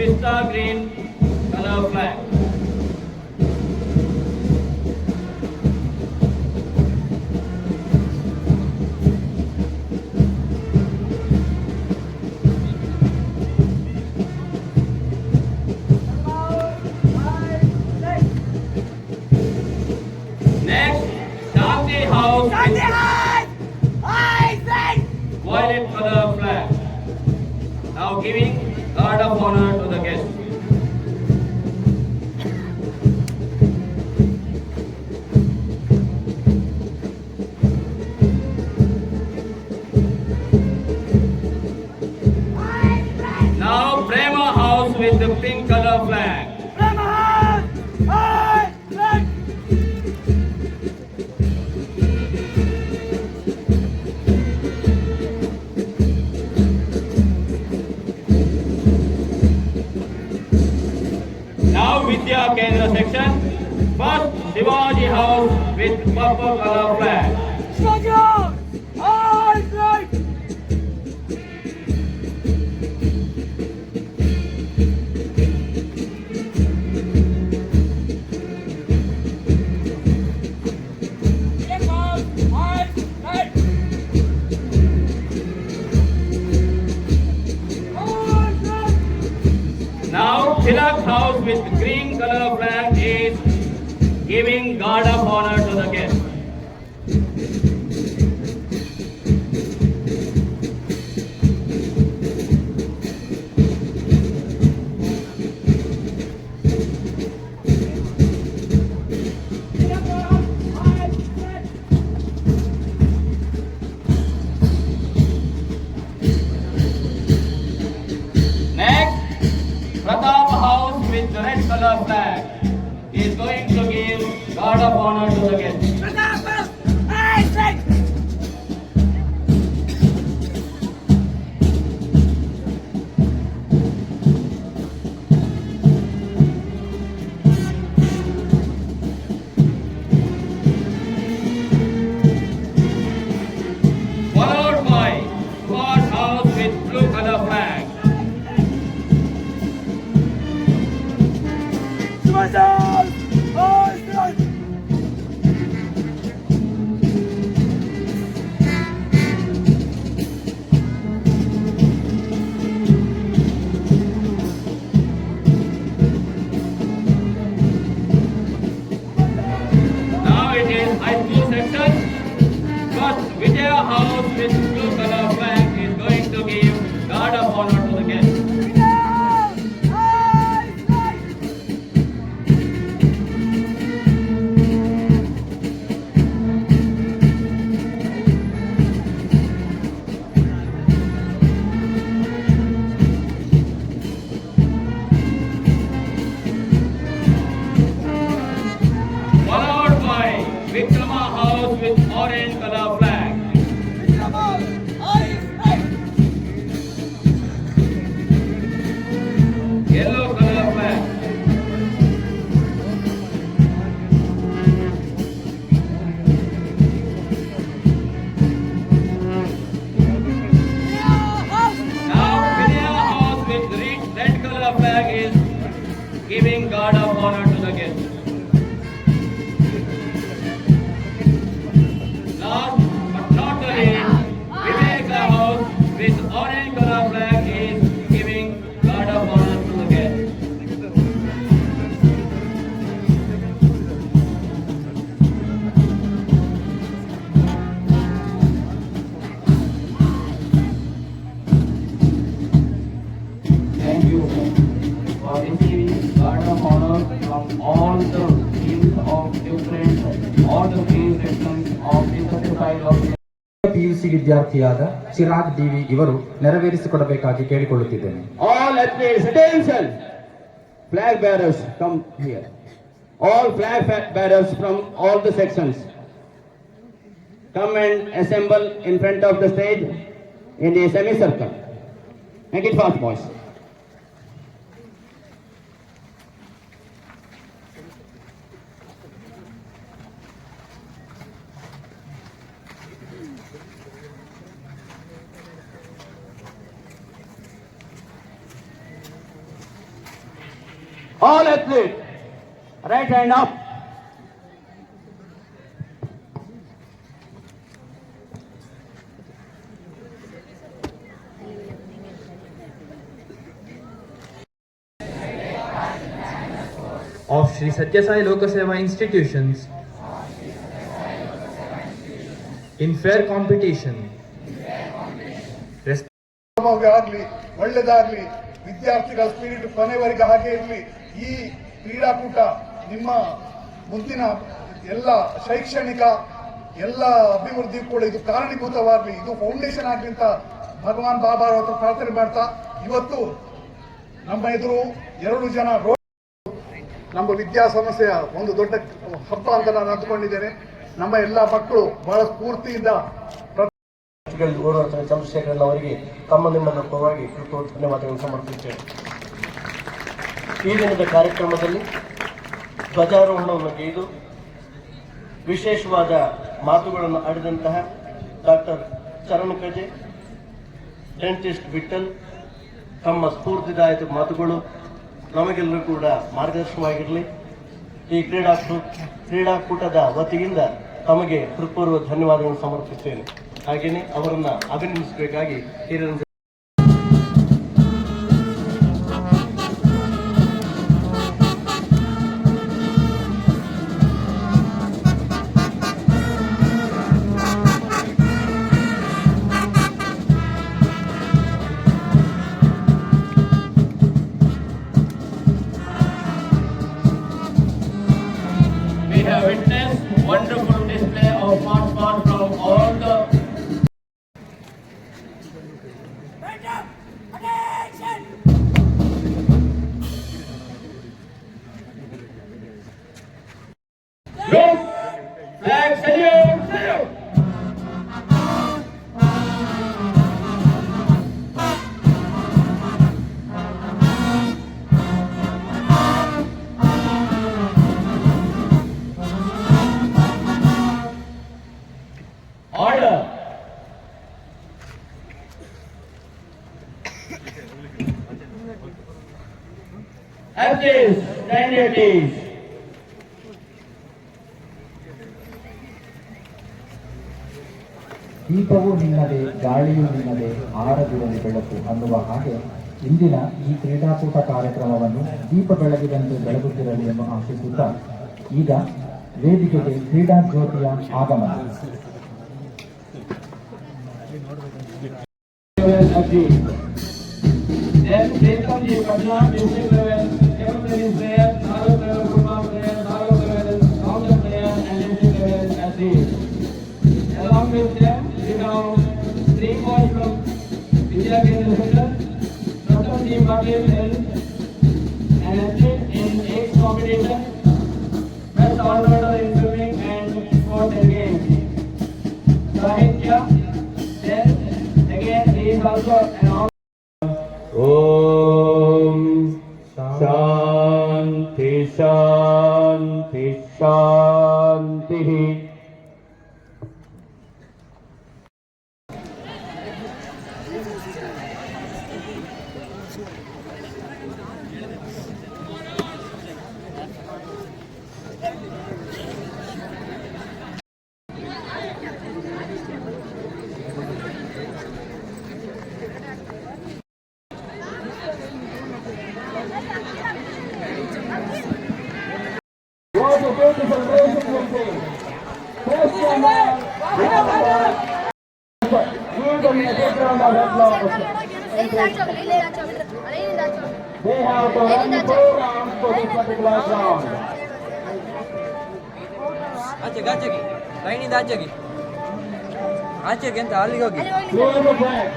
pista green color flag. The pink color flag. Now Vidya Kendra section. First Shivaji House with purple color flag. Flag is giving guard of honor to the guest. Now it is high school section. Vijaya House blue color flag is going to give guard of honor giving God of honor to the guest. PUC ವಿದ್ಯಾರ್ಥಿಯಾದ Chirag D V ಇವರು ನೆರವೇರಿಸಿಕೊಡಬೇಕಾಗಿ ಕೇಳಿಕೊಳ್ಳುತ್ತಿದ್ದೇನೆ All athletes, attention! Flag bearers, come here. All flag fa- bearers from all the sections. Come and assemble in front of the stage in the semicircle. Make it fast, All athletes, right hand up. of Sri Satya Sai Lokaseva institutions in fair competition. Res- ಆಗಲಿ ಒಳ್ಳೇದಾಗ್ಲಿ ವಿದ್ಯಾರ್ಥಿಗಳ spirit ಕೊನೆವರೆಗೆ ಹಾಗೆ ಇರಲಿ ಈ ಕ್ರೀಡಾಕೂಟ ನಿಮ್ಮ ಮುಂದಿನ ಎಲ್ಲ ಶೈಕ್ಷಣಿಕ ಎಲ್ಲ ಅಭಿವೃದ್ಧಿ ಕೂಡ ಇದು ಕಾರಣೀಭೂತವಾಗಲಿ. ಇದು ಫೌಂಡೇಶನ್ ಆಗಲಿ ಅಂತ ಭಗವಾನ್ ಬಾಬಾ ಅವರ ಪ್ರಾರ್ಥನೆ ಮಾಡ್ತಾ ಇವತ್ತು ನಮ್ಮ ಎದುರು ಎರಡು ಜನ ನಮ್ಮ ನಮ್ಮ ವಿದ್ಯಾಸಂಸ್ಥೆಯ ಒಂದು ದೊಡ್ಡ ಹಬ್ಬ ಅಂತ ನಾನು ಅಂದ್ಕೊಂಡಿದ್ದೇನೆ. ನಮ್ಮ ಎಲ್ಲ ಮಕ್ಕಳು ಬಹಳ ಸ್ಫೂರ್ತಿಯಿಂದ ಗೌರವ ಚಂದ್ರಶೇಖರ್ ಅವರಿಗೆ ತಮ್ಮ ನಿಮ್ಮನ್ನು ಪರವಾಗಿ ಧನ್ಯವಾದಗಳನ್ನು ಸಮರ್ಪಿಸುತ್ತೇವೆ ಈ ದಿನದ ಕಾರ್ಯಕ್ರಮದಲ್ಲಿ ಧ್ವಜಾರೋಹಣವನ್ನು ಗೈದು ವಿಶೇಷವಾದ ಮಾತುಗಳನ್ನು ಆಡಿದಂತಹ ಡಾಕ್ಟರ್ ಚರಣ್ ಕಜೆ, ಡೆಂಟಿಸ್ಟ್ ವಿಠಲ್ ತಮ್ಮ ಸ್ಫೂರ್ತಿದಾಯಕ ಮಾತುಗಳು ನಮಗೆಲ್ಲರೂ ಕೂಡ ಮಾರ್ಗದರ್ಶನವಾಗಿರಲಿ. ಈ ಕ್ರೀಡಾ ಕ್ರೀಡಾಕೂಟದ ವತಿಯಿಂದ ತಮಗೆ ಹೃತ್ಪೂರ್ವ ಧನ್ಯವಾದಗಳನ್ನು ಸಮರ್ಪಿಸುತ್ತೇನೆ. ಹಾಗೆಯೇ ಅವರನ್ನು ಅಭಿನಂದಿಸಬೇಕಾಗಿ ಹಿರಿಯ வேண்டாம் stand ದೀಪವೂ ನಿನ್ನದೆ ಗಾಳಿಯು ನಿನ್ನದೇ ಆರದಿರಲಿ ಬೆಳಕು ಅನ್ನುವ ಹಾಗೆ ಇಂದಿನ ಈ ಕ್ರೀಡಾಕೂಟ ಕಾರ್ಯಕ್ರಮವನ್ನು ದೀಪ ಬೆಳಗಿದಂತೆ ಬೆಳಗುತ್ತಿರಲಿ ಎಂದು ಆಶಿಸುತ್ತಾ ಈಗ ವೇದಿಕೆಗೆ ಕ್ರೀಡಾ ಜ್ಯೋತಿಯ ಆಗಮನ. Then Soviet and Anatid in ex competition. Best all rounder in swimming and for the game. Sahitya, then again he is also an all Om Shanti Shanti Shanti They have to run four rounds for this particular round. ಆಚೆಗೆ ಆಚೆಗೆ ಲೈನಿಂದ ಆಚೆಗೆ ಆಚೆಗೆ ಅಂತ ಅಲ್ಲಿಗೆ ಹೋಗಿ Clear the flag.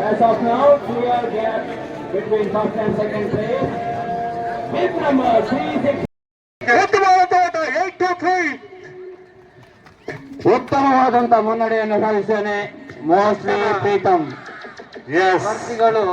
As of now, clear gap between first and second place. Big number, three six. ಉತ್ತಮವಾದಂತ ಮುನ್ನಡೆಯನ್ನು ಸಾಧಿಸಿದ್ದಾನೆ mostly Pritam. ಸ್ಪರ್ಧಿಗಳು